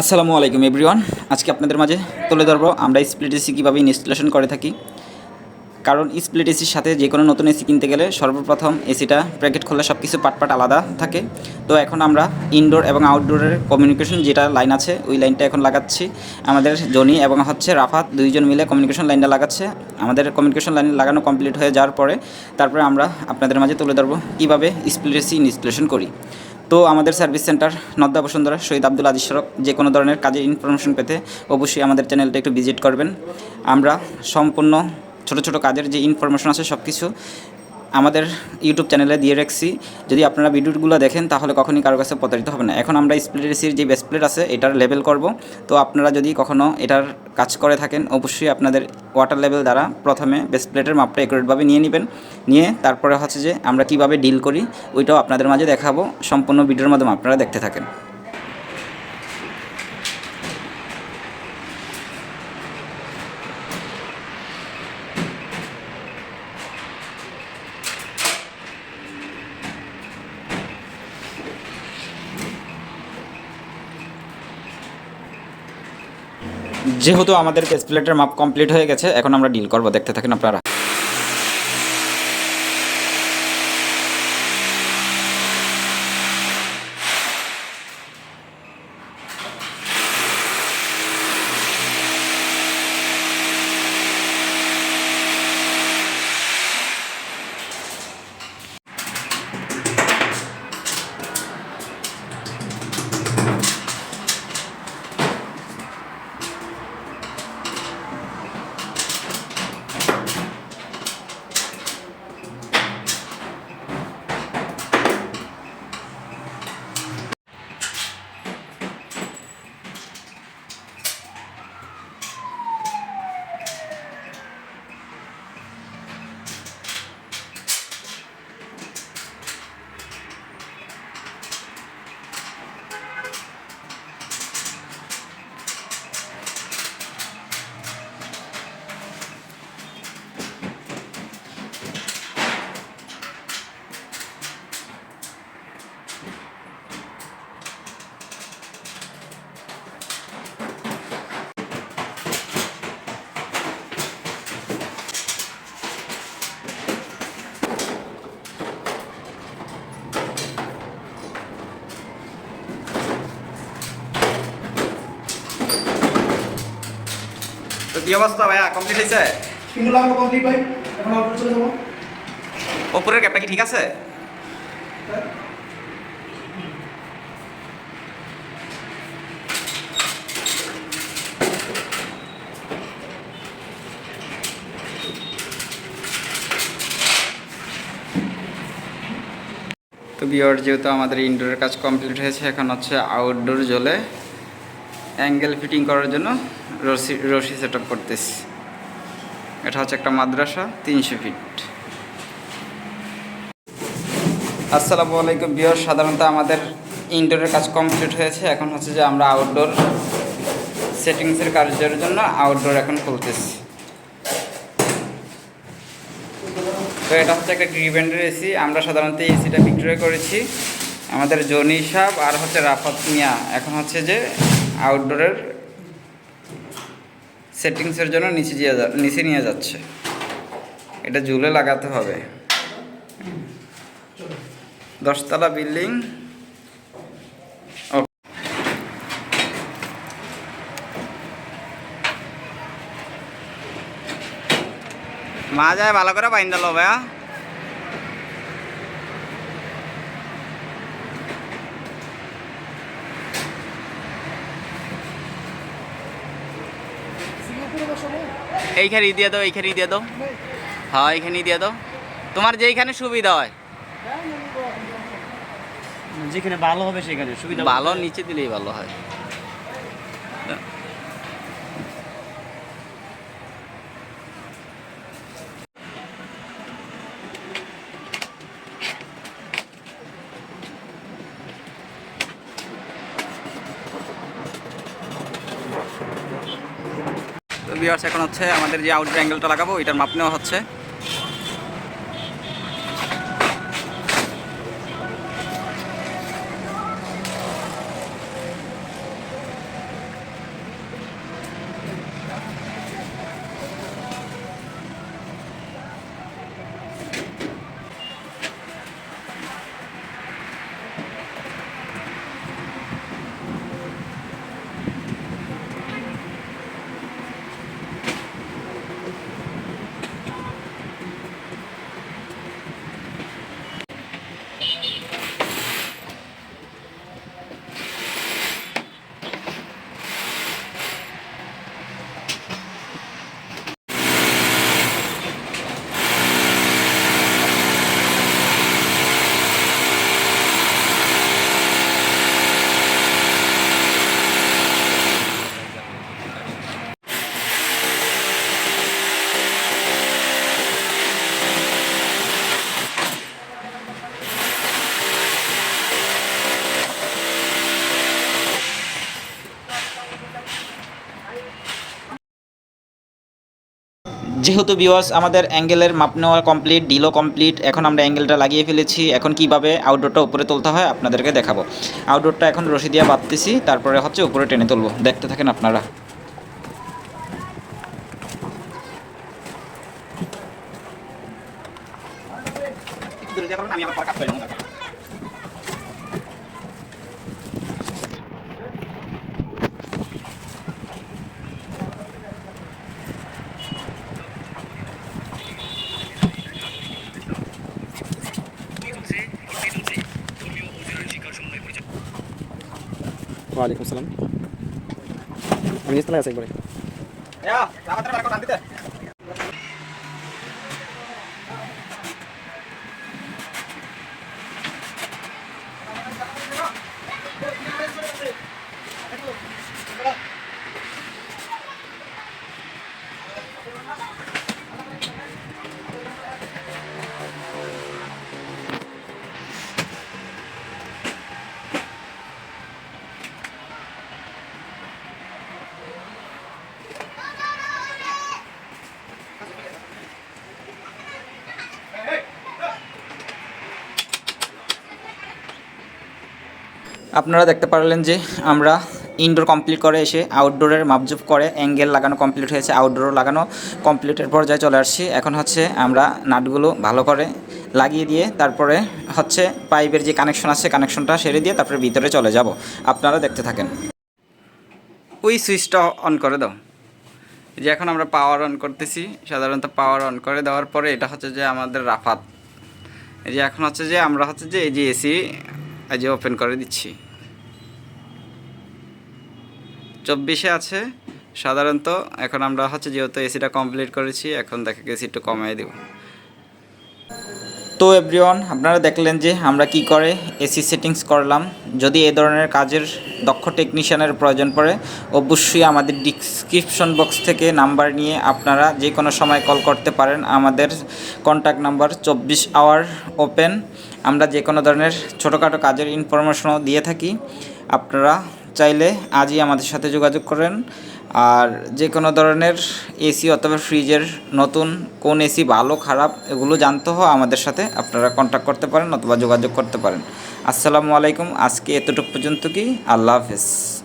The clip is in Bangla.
আসসালামু আলাইকুম এভরিওয়ান আজকে আপনাদের মাঝে তুলে ধরবো আমরা স্প্লিট এসি কীভাবে ইনস্টলেশন করে থাকি। কারণ স্প্লিট এসির সাথে যে কোনো নতুন এসি কিনতে গেলে সর্বপ্রথম এসিটা প্যাকেট খোলা সব কিছু পাট পাট আলাদা থাকে। তো এখন আমরা ইনডোর এবং আউটডোরের কমিউনিকেশন যেটা লাইন আছে, ওই লাইনটা এখন লাগাচ্ছি। আমাদের জনি এবং হচ্ছে রাফাত দুইজন মিলে কমিউনিকেশন লাইনটা লাগাচ্ছে। আমাদের কমিউনিকেশন লাইন লাগানো কমপ্লিট হয়ে যাওয়ার পরে তারপরে আমরা আপনাদের মাঝে তুলে ধরবো কীভাবে স্প্লিট এসি ইনস্টলেশন করি। তো আমাদের সার্ভিস সেন্টার নদ্দা বসুন্ধরা শহীদ আব্দুল আজিজ সড়ক, যে কোনো ধরনের কাজের ইনফরমেশন পেতে অবশ্যই আমাদের চ্যানেলটা একটু ভিজিট করবেন। আমরা সম্পূর্ণ ছোট ছোট কাজের যে ইনফরমেশন আছে সব কিছু আমাদের ইউটিউব চ্যানেলে দিয়ে রাখছি। যদি আপনারা ভিডিওগুলো দেখেন, তাহলে কখনই কারও কাছে প্রতারিত হবে না। এখন আমরা স্প্লিট এসির যে বেস্ট প্লেট আছে, এটার লেভেল করব। তো আপনারা যদি কখনও এটার কাজ করে থাকেন, অবশ্যই আপনাদের ওয়াটার লেভেল দ্বারা প্রথমে বেস্ট প্লেটের মাপটা একুরেটভাবে নিয়ে নেবেন। নিয়ে তারপরে হচ্ছে যে আমরা কীভাবে ডিল করি, ওইটাও আপনাদের মাঝে দেখাবো। সম্পূর্ণ ভিডিওর মাধ্যমে আপনারা দেখতে থাকেন। যেহেতু আমাদের কেস প্লেটের মাপ কমপ্লিট হয়ে গেছে, এখন আমরা ডিল করব। দেখতে থাকেন আপনারা। তো কি অবস্থা ভাইয়া? কমপ্লিট হয়েছে কিন্তু লাগানো কমপ্লিট ভাই। এখন আউটপুট চলে যাব। ওপরের ক্যাপটা কি ঠিক আছে? তো বিয়ার যেহেতু আমাদের ইনডোরের কাজ কমপ্লিট হয়েছে এখন হচ্ছে আউটডোর জলে। অ্যাঙ্গেল ফিটিং করার জন্য রশি রশি সেট আপ করতেছি। এটা হচ্ছে একটা মাদ্রাসা, তিনশো ফিট আসসালামু আলাইকুম বিয়র সাধারণত আমাদের ইনডোরের কাজ কমপ্লিট হয়েছে। এখন হচ্ছে যে আমরা আউটডোর সেটিংসের কাজের জন্য আউটডোর এখন খুলতেছি। তো এটা হচ্ছে একটা গ্রিভেন্ডের এসি আমরা সাধারণত এসিটা বিক্রয় করেছি। আমাদের জনি সাহ আর হচ্ছে রাফাত মিয়া। এখন হচ্ছে যে আউটডোরের সেটিংসের জন্য নিচে নিচে নিয়ে যাচ্ছে। এটা জুলে লাগাতে হবে। দশতলা বিল্ডিং মা যায় ভালো করে বাইন দিল ভাইয়া। এইখানে দিয়ে দাও এইখানে দিয়ে দাও। হ্যাঁ এইখানে দিয়ে দাও। তোমার যেইখানে সুবিধা হয়। যেখানে ভালো হবে সেখানে সুবিধা ভালো নিচে দিলেই ভালো হয়। তো ভিউয়ার্স এখন হচ্ছে আমাদের যে আউটডোর অ্যাঙ্গেলটা লাগাবো এটার মাপ নেওয়া হচ্ছে। যেহেতু বিওয়াস আমাদের অ্যাঙ্গেলের মাপ নেওয়া কমপ্লিট ডিলও কমপ্লিট এখন আমরা অ্যাঙ্গেলটা লাগিয়ে ফেলেছি। এখন কীভাবে আউটডোরটা উপরে তুলতে হয় আপনাদেরকে দেখাবো। আউটডোরটা এখন রশি দিয়ে বাঁধতেছি, তারপরে হচ্ছে উপরে টেনে তুলবো। দেখতে থাকেন আপনারা। ওয়ালাইকুম আসসালাম আমি নিচতলায় আছি একবারে। আপনারা দেখতে পারলেন যে আমরা ইনডোর কমপ্লিট করে এসে আউটডোরের মাপজুপ করে অ্যাঙ্গেল লাগানো কমপ্লিট হয়েছে আউটডোরও লাগানো কমপ্লিটের পর্যায়ে চলে আসছি। এখন হচ্ছে আমরা নাটগুলো ভালো করে লাগিয়ে দিয়ে তারপরে হচ্ছে পাইপের যে কানেকশন আছে কানেকশনটা সেরে দিয়ে তারপরে ভিতরে চলে যাব। আপনারা দেখতে থাকেন। ওই সুইচটা অন করে দাও। যে এখন আমরা পাওয়ার অন করতেছি, সাধারণত পাওয়ার অন করে দেওয়ার পরে এটা হচ্ছে যে আমাদের রাফাত। এই যে এখন হচ্ছে যে আমরা হচ্ছে যে এই যে এসি এই যে ওপেন করে দিচ্ছি। চব্বিশে আছে, সাধারণত এখন আমরা হচ্ছে যেহেতু এসিটা কমপ্লিট করেছি, এখন দেখা গেছে একটু কমিয়ে দেব। তো এভরিওয়ান আপনারা দেখলেন যে আমরা কি করে এসি সেটিংস করলাম। যদি এই ধরনের কাজের দক্ষ টেকনিশিয়ানের প্রয়োজন পড়ে, অবশ্যই আমাদের ডিসক্রিপশন বক্স থেকে নাম্বার নিয়ে আপনারা যে কোনো সময় কল করতে পারেন। আমাদের কন্ট্যাক্ট নাম্বার চব্বিশ আওয়ার ওপেন আমরা যে কোনো ধরনের ছোটোখাটো কাজের ইনফরমেশনও দিয়ে থাকি। আপনারা চাইলে আজই আমাদের সাথে যোগাযোগ করেন। আর যে কোনো ধরনের এসি অথবা ফ্রিজের নতুন কোন এসি ভালো, খারাপ এগুলো জানতে হয় আমাদের সাথে আপনারা কন্ট্যাক্ট করতে পারেন অথবা যোগাযোগ করতে পারেন। আসসালামু আলাইকুম। আজকে এতটুকু পর্যন্ত কি? আল্লাহ হাফেজ।